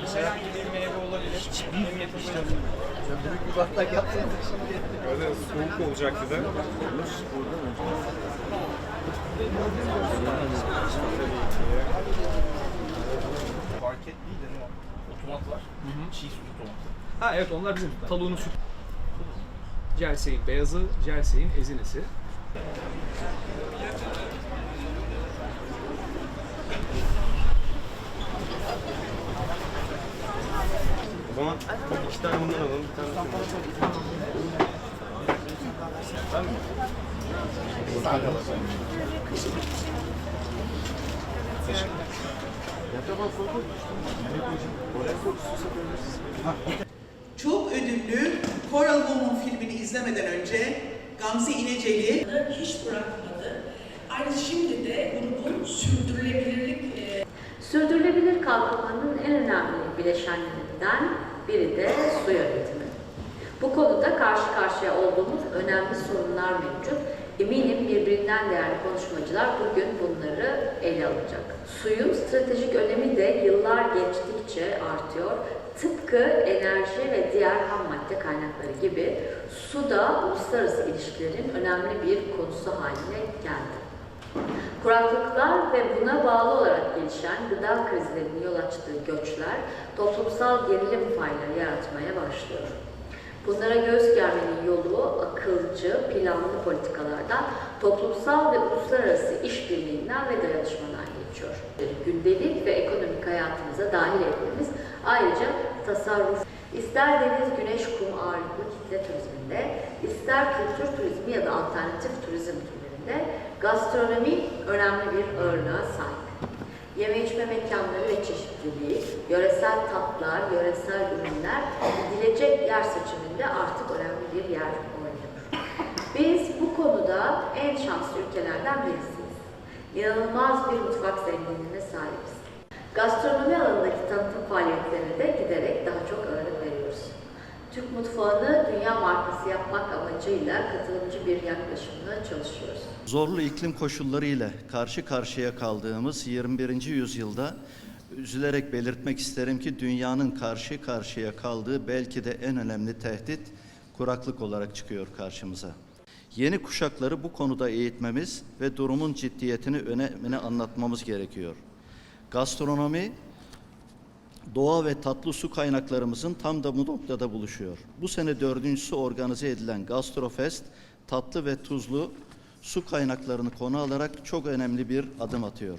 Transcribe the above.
Mesela bir meyve olabilir. Büyük bir baklak yapsaydık şimdi. Öyle soğuk olacaktı da. Market değil de ne o? Otomat var. Çiğ süt otomatı. Ha evet onlar bizim taluğunu süt. Jersey'in beyazı, Jersey'in ezinesi. O zaman iki tane bundan alalım, bir tane bundan Ben mi? Çok ödüllü Coral Woman filmini izlemeden önce Gamze İneceli hiç bırakmadı. Aynı şimdi de grubun sürdürülebilirlik e, Sürdürülebilir kalkınmanın en önemli bileşenlerinden biri de su yönetimi. Bu konuda karşı karşıya olduğumuz önemli sorunlar mevcut. Eminim birbirinden değerli konuşmacılar bugün bunları ele alacak. Suyun stratejik önemi de yıllar geçtikçe artıyor. Tıpkı enerji ve diğer ham madde kaynakları gibi su da uluslararası ilişkilerin önemli bir konusu haline geldi. Kuraklıklar ve buna bağlı olarak gelişen gıda krizlerinin yol açtığı göçler toplumsal gerilim fayları yaratmaya başlıyor. Bunlara göz germenin yolu akılcı, planlı politikalardan, toplumsal ve uluslararası işbirliğinden ve dayanışmadan geçiyor. Gündelik ve ekonomik hayatımıza dahil etmemiz ayrıca tasarruf, ister deniz, güneş, kum ağırlıklı kitle turizminde, ister kültür turizmi ya da alternatif turizm türlerinde gastronomi önemli bir ağırlığa sahip. Yeme içme mekanları ve çeşitliliği, yöresel tatlar, yöresel ürünler gidilecek yer seçiminde artık önemli bir yer oynuyor. Biz bu konuda en şanslı ülkelerden birisiyiz. İnanılmaz bir mutfak zenginliğine sahibiz. Gastronomi alanındaki tanıtım faaliyetlerine de giderek daha çok ağırlık veriyoruz. Türk mutfağını dünya markası yapmak amacıyla katılımcı bir yaklaşımla çalışıyoruz. Zorlu iklim koşulları ile karşı karşıya kaldığımız 21. yüzyılda üzülerek belirtmek isterim ki dünyanın karşı karşıya kaldığı belki de en önemli tehdit kuraklık olarak çıkıyor karşımıza. Yeni kuşakları bu konuda eğitmemiz ve durumun ciddiyetini, önemini anlatmamız gerekiyor. Gastronomi doğa ve tatlı su kaynaklarımızın tam da bu noktada buluşuyor. Bu sene dördüncüsü organize edilen Gastrofest, tatlı ve tuzlu su kaynaklarını konu alarak çok önemli bir adım atıyor.